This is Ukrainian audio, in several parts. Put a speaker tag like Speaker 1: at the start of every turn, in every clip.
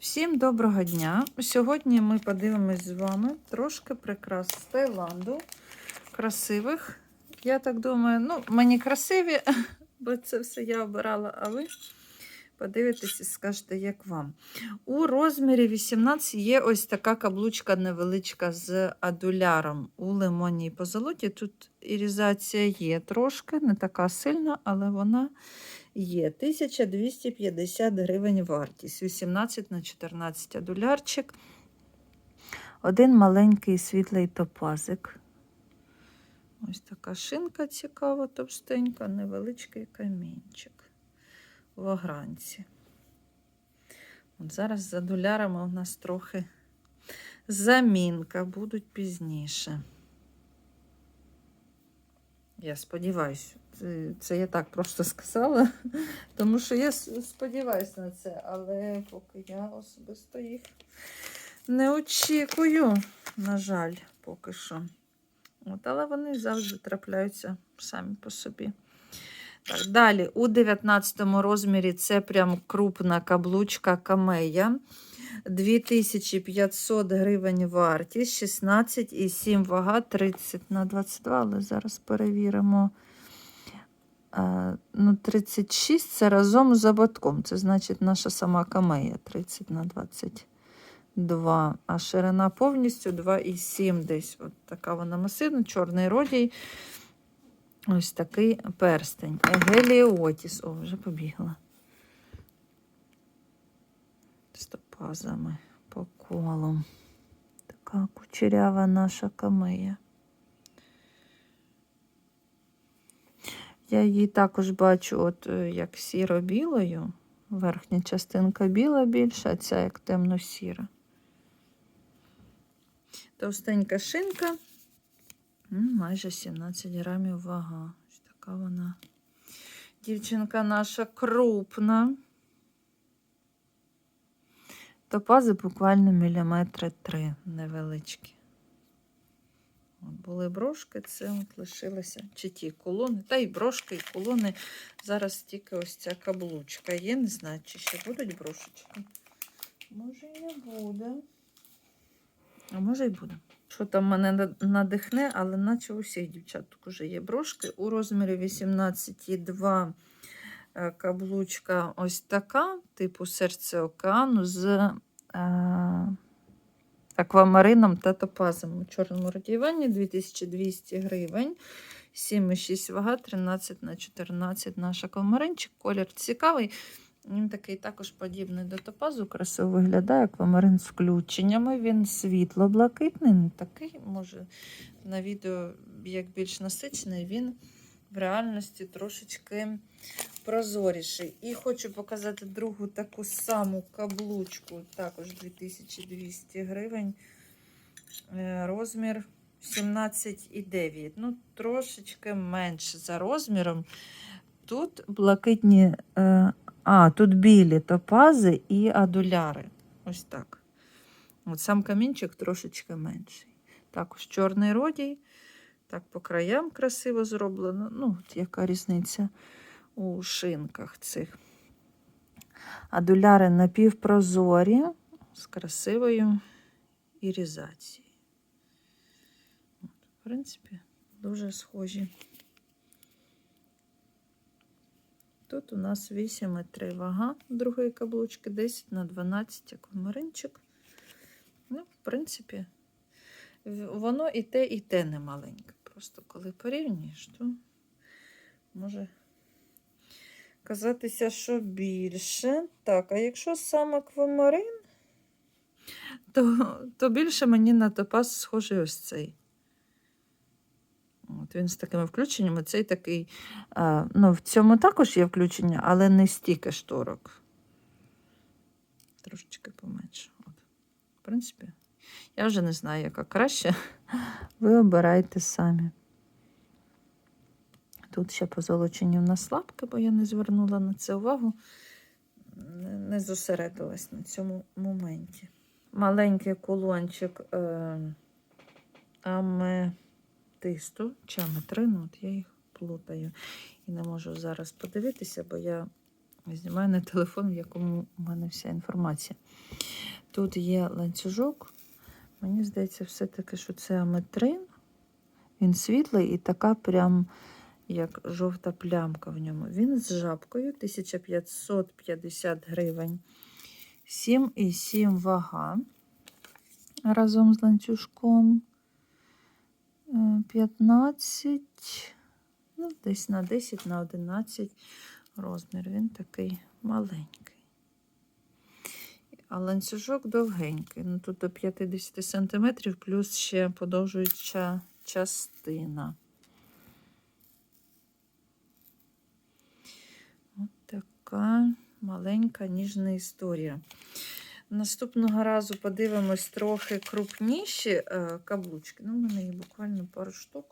Speaker 1: Всім доброго дня! Сьогодні ми подивимось з вами трошки прикрас з Таїланду. Красивих. Я так думаю, ну, мені красиві, бо це все я обирала, а ви подивитесь і скажете, як вам. У розмірі 18 є ось така каблучка невеличка з адуляром у лимонній позолоті. Тут ірізація є трошки, не така сильна, але вона є 1250 гривень вартість. 18 на 14 адулярчик. Один маленький світлий топазик. Ось така шинка цікава, товстенька, невеличкий камінчик в огранці. От зараз за долярами у нас трохи замінка, будуть пізніше. Я сподіваюся, це, я так просто сказала, тому що я сподіваюся на це, але поки я особисто їх не очікую, на жаль, поки що. От, але вони завжди трапляються самі по собі. Так, далі, у 19 розмірі це прям крупна каблучка камея. 2500 гривень вартість, 16,7 вага, 30 на 22, але зараз перевіримо. Е, Ну, 36 це разом з ободком. Це значить наша сама камея 30 на 22. А ширина повністю 2,7 десь. От така вона масивна, чорний родій. Ось такий перстень. Геліотіс. О, вже побігла. З топазами по колу. Така кучерява наша камея. Я її також бачу, от е, як сіро-білою. Верхня частинка біла більша, а ця як темно-сіра. Товстенька шинка. Майже 17 грамів вага. Ось така вона. Дівчинка наша крупна. Топази буквально міліметри три невеличкі. Були брошки, це от лишилося чи ті колони. Та й брошки, і колони. Зараз тільки ось ця каблучка є. Не знаю, чи ще будуть брошечки. Може і не буде. А може й буде. Що там мене надихне, але наче у всіх дівчаток вже є брошки. У розмірі 18,2 е, каблучка ось така, типу серце океану з е, аквамарином та топазом у чорному радіюванні 2200 гривень. 7,6 вага, 13 на 14 наш аквамаринчик. Колір цікавий. Він такий також подібний до топазу, красиво виглядає, аквамарин з включеннями. Він світло-блакитний, не такий, може, на відео як більш насичений, він в реальності трошечки прозоріший. І хочу показати другу таку саму каблучку, також 2200 гривень. Е, Розмір 17,9. Ну, трошечки менше за розміром. Тут блакитні, е, а, тут білі топази і адуляри. Ось так. От сам камінчик трошечки менший. Також чорний родій. Так, по краям красиво зроблено. Ну, от яка різниця у шинках цих. Адуляри напівпрозорі з красивою ірізацією. В принципі, дуже схожі. Тут у нас 8,3 вага другої каблучки, 10 на 12 аквамаринчик. Ну, в принципі, воно і те, і те не маленьке. Просто коли порівнюєш, то може казатися, що більше. Так, а якщо сам аквамарин, то, то більше мені на топаз схожий ось цей. От він з такими включеннями, цей такий. А, ну, в цьому також є включення, але не стільки шторок. Трошечки поменше. От. В принципі, я вже не знаю, яка краще. Ви обирайте самі. Тут ще позолочені в нас лапки, бо я не звернула на це увагу, не- зосередилась на цьому моменті. Маленький кулончик е, аметисту чи аметрину, от я їх плутаю. І не можу зараз подивитися, бо я Знімаю на телефон, в якому у мене вся інформація. Тут є ланцюжок. Мені здається, все-таки, що це аметрин. Він світлий і така прям як жовта плямка в ньому. Він з жабкою 1550 гривень. 7,7 вага разом з ланцюжком. Е, 15, ну, десь на 10, на 11 розмір. Він такий маленький. А ланцюжок довгенький. Ну, тут до 50 см, плюс ще подовжуюча частина. От така маленька ніжна історія. Наступного разу подивимось трохи крупніші е, каблучки. Ну, у мене їх буквально пару штук.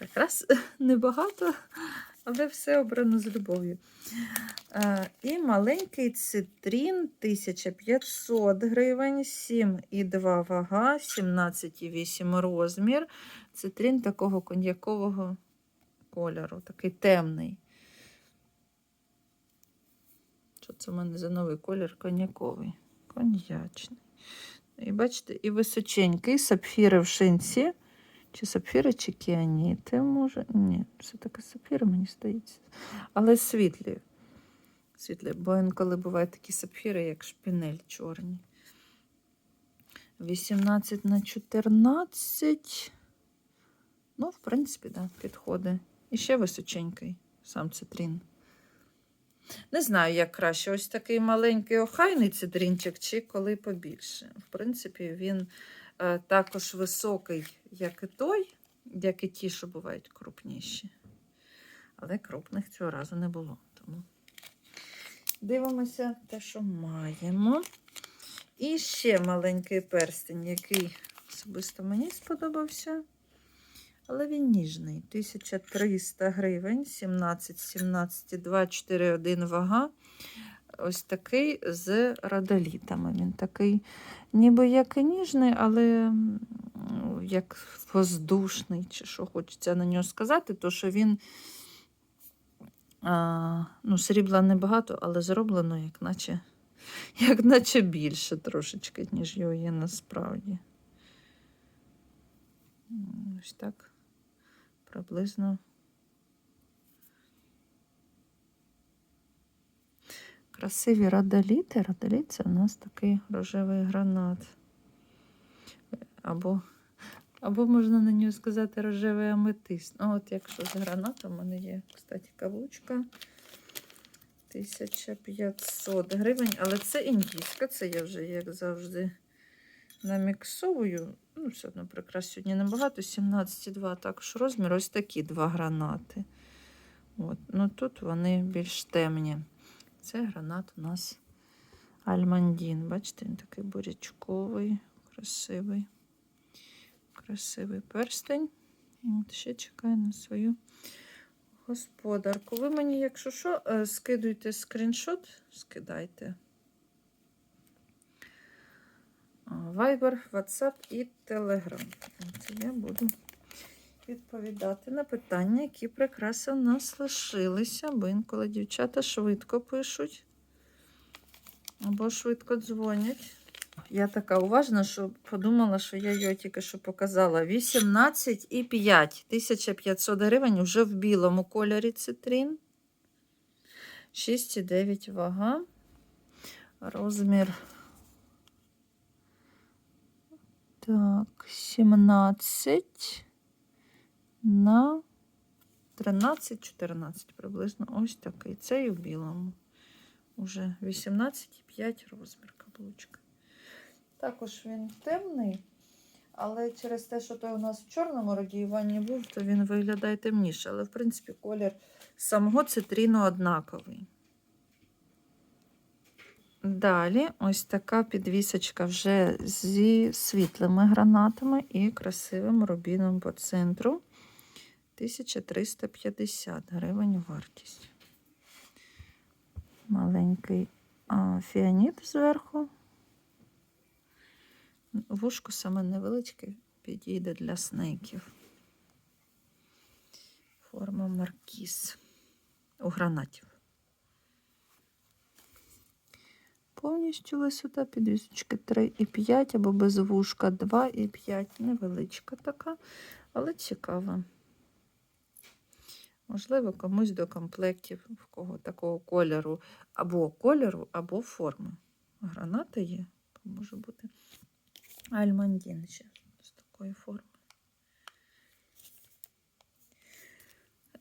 Speaker 1: Якраз небагато, але все обрано з любов'ю. Е, і маленький цитрін 1500 гривень, 7,2 вага, 17,8 розмір. Цитрін такого коньякового кольору, такий темний. Що це в мене за новий колір коньяковий? Коньячний. І бачите, і височенький, сапфіри в шинці. Чи сапфіри, чи кіаніти, може? Ні, все таки сапфіри, мені здається. Але світлі. Світлі, бо інколи бувають такі сапфіри, як шпінель чорні. 18 на 14. Ну, в принципі, да, підходить. І ще височенький сам цитрін. Не знаю, як краще. Ось такий маленький охайний цитринчик, чи коли побільше. В принципі, він е, також високий, як і той, як і ті, що бувають крупніші. Але крупних цього разу не було. Тому дивимося те, що маємо. І ще маленький перстень, який особисто мені сподобався. Але він ніжний. 1300 гривень, 17, 17, 2, 4, 1 вага. Ось такий з радолітами. Він такий, ніби як і ніжний, але як воздушний, чи що хочеться на нього сказати, то що він а, ну, срібла небагато, але зроблено, як наче, як наче більше трошечки, ніж його є насправді. Ось так приблизно. Красиві радоліти. Радоліт це у нас такий рожевий гранат. Або, або можна на нього сказати рожевий аметист. Ну, от якщо з гранатом, у мене є, кстати, каблучка. 1500 гривень, але це індійська, це я вже, як завжди, наміксовую. Ну, все одно прикрас сьогодні небагато. 17,2 також розмір. Ось такі два гранати. От. Ну, тут вони більш темні. Це гранат у нас Альмандін. Бачите, він такий бурячковий, красивий. Красивий перстень. От ще чекає на свою господарку. Ви мені, якщо що, е, скидуйте скріншот, скидайте. Viber, WhatsApp і Telegram. Я буду відповідати на питання, які прикраси у нас лишилися, бо інколи дівчата швидко пишуть або швидко дзвонять. Я така уважна, що подумала, що я його тільки що показала. 18,5. 1500 гривень вже в білому кольорі цитрин. 6,9 вага. Розмір. Так, 17 на 13-14 приблизно. Ось такий. Це і в білому. Уже 18,5 розмір каблучка. Також він темний, але через те, що той у нас в чорному радіюванні був, то він виглядає темніше. Але, в принципі, колір самого цитріну однаковий. Далі ось така підвісочка вже зі світлими гранатами і красивим рубіном по центру. 1350 гривень вартість. Маленький фіаніт зверху. Вушко саме невеличке, підійде для снейків. Форма маркіз. у гранатів. Повністю висота підвісочки 3,5 або без вушка 2,5. Невеличка така, але цікава. Можливо, комусь до комплектів, в кого такого кольору, або кольору, або форми. Граната є, може бути альмандін ще з такої форми.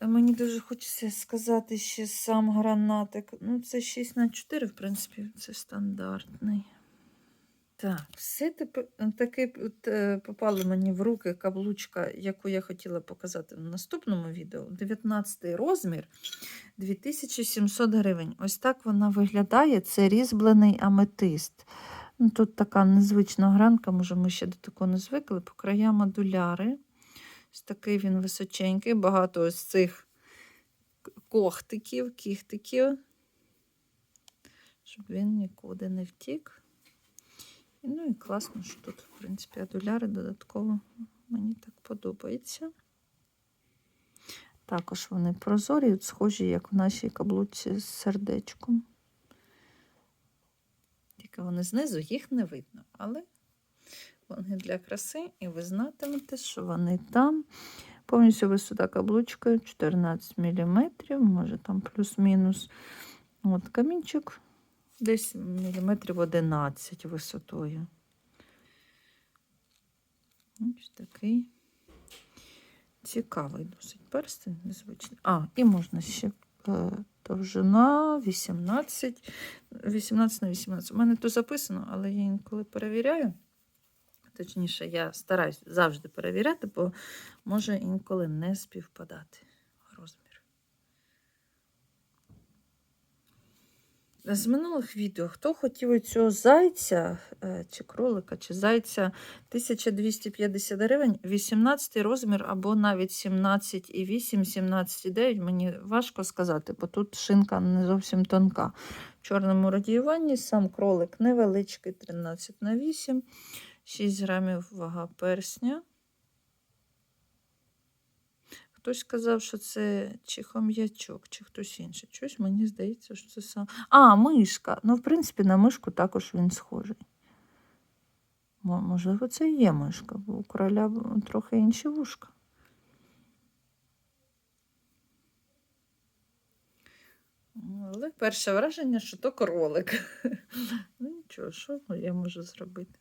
Speaker 1: Мені дуже хочеться сказати ще сам гранатик. Ну, це 6 на 4, в принципі, це стандартний. Так, все тепер таки е, попала мені в руки каблучка, яку я хотіла показати в наступному відео. 19 розмір 2700 гривень. Ось так вона виглядає. Це різьблений аметист. Ну, тут така незвична гранка, може, ми ще до такого не звикли. По краям модуляри. Ось такий він височенький, багато ось цих когтиків, кіхтиків, щоб він нікуди не втік. Ну і класно, що тут, в принципі, адуляри додатково мені так подобається. Також вони прозорі, схожі, як в нашій каблуці з сердечком. Тільки вони знизу їх не видно, але вони для краси, і ви знатимете, що вони там. Повністю висота каблучка 14 мм, може там плюс-мінус. От камінчик десь міліметрів 11 висотою. Ось такий цікавий досить перстень, незвичний. А, і можна ще е, довжина 18, 18 на 18. У мене тут записано, але я інколи перевіряю. Точніше, я стараюсь завжди перевіряти, бо може інколи не співпадати розмір. З минулих відео, хто хотів цього зайця, е, чи кролика, чи зайця 1250 гривень, 18 розмір або навіть 17,8, 17,9, мені важко сказати, бо тут шинка не зовсім тонка. В чорному радіюванні сам кролик невеличкий, 13 на 8. 6 грамів вага персня. Хтось сказав, що це чи хом'ячок, чи хтось інший. Щось мені здається, що це сам. А, мишка. Ну, в принципі, на мишку також він схожий. Можливо, це і є мишка, бо у короля трохи інші вушка. Але перше враження, що то кролик. Ну нічого, що я можу зробити?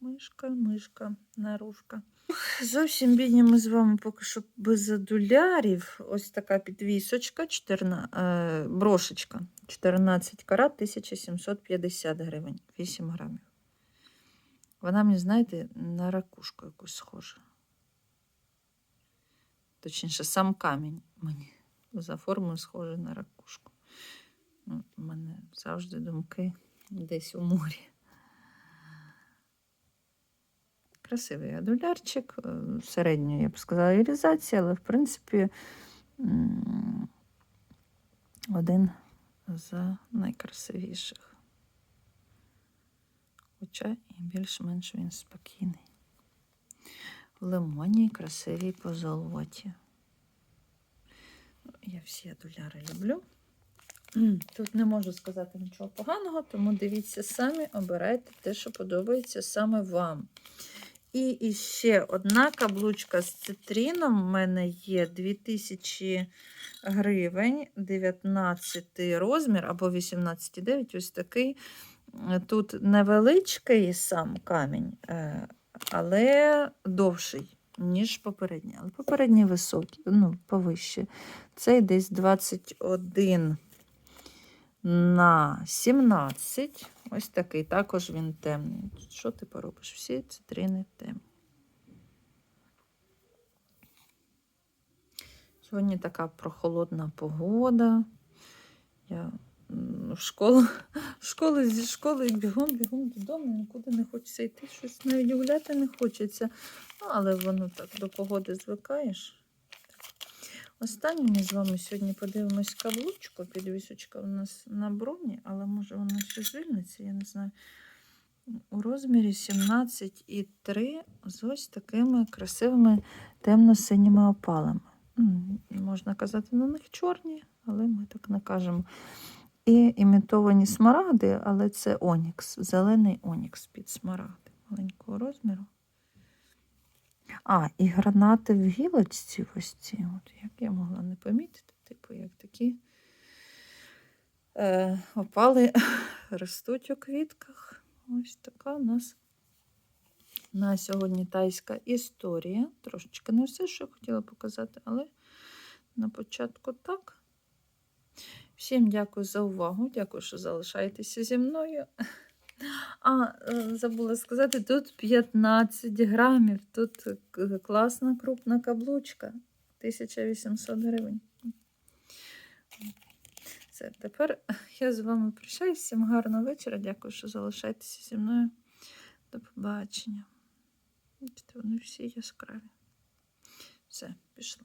Speaker 1: Мишка, мишка, наружка. Зовсім бідні ми з вами поки що без адулярів. Ось така підвісочка, 14, е, брошечка. 14 карат, 1750 гривень, 8 грамів. Вона мені, знаєте, на ракушку якусь схожа. Точніше, сам камінь мені за формою схожий на ракушку. Ну, У мене завжди думки десь у морі. Красивий адулярчик, е, середньої, я б сказала, реалізації, але в принципі один з найкрасивіших. Хоча і більш-менш він спокійний. В лимоні красивій позолоті. Я всі адуляри люблю. Тут не можу сказати нічого поганого, тому дивіться самі, обирайте те, що подобається саме вам. І іще одна каблучка з цитріном в мене є 2000 гривень, 19 розмір або 18,9. Ось такий. Е, Тут невеличкий сам камінь, е, але довший, ніж попередній. Але попередній високий, ну, повище. Цей десь 21 на 17. Ось такий. Також він темний. Що ти поробиш? Всі цитрини темні. Сьогодні така прохолодна погода. Я в школу, в школу зі школи бігом, бігом додому, нікуди не хочеться йти, щось навіть гуляти не хочеться. Ну, але воно так до погоди звикаєш. Останнє з вами сьогодні подивимось каблучку. Підвісочка у нас на броні, але може вона ще звільниться, я не знаю. У розмірі 17,3 з ось такими красивими темно-синіми опалами. можна казати на них чорні, але ми так не кажемо. І імітовані смарагди, але це онікс, зелений онікс під смарагди маленького розміру. А, і гранати в гілочці ось ці. От як я могла не помітити, типу, як такі е, опали ростуть у квітках. Ось така у нас на сьогодні тайська історія. Трошечки не все, що я хотіла показати, але на початку так. Всім дякую за увагу. Дякую, що залишаєтеся зі мною. А, е, забула сказати, тут 15 грамів. Тут класна крупна каблучка. 1800 гривень. Все, тепер я з вами прощаюсь. Всім гарного вечора. Дякую, що залишаєтеся зі мною. До побачення. Вони всі яскраві. Все, пішла.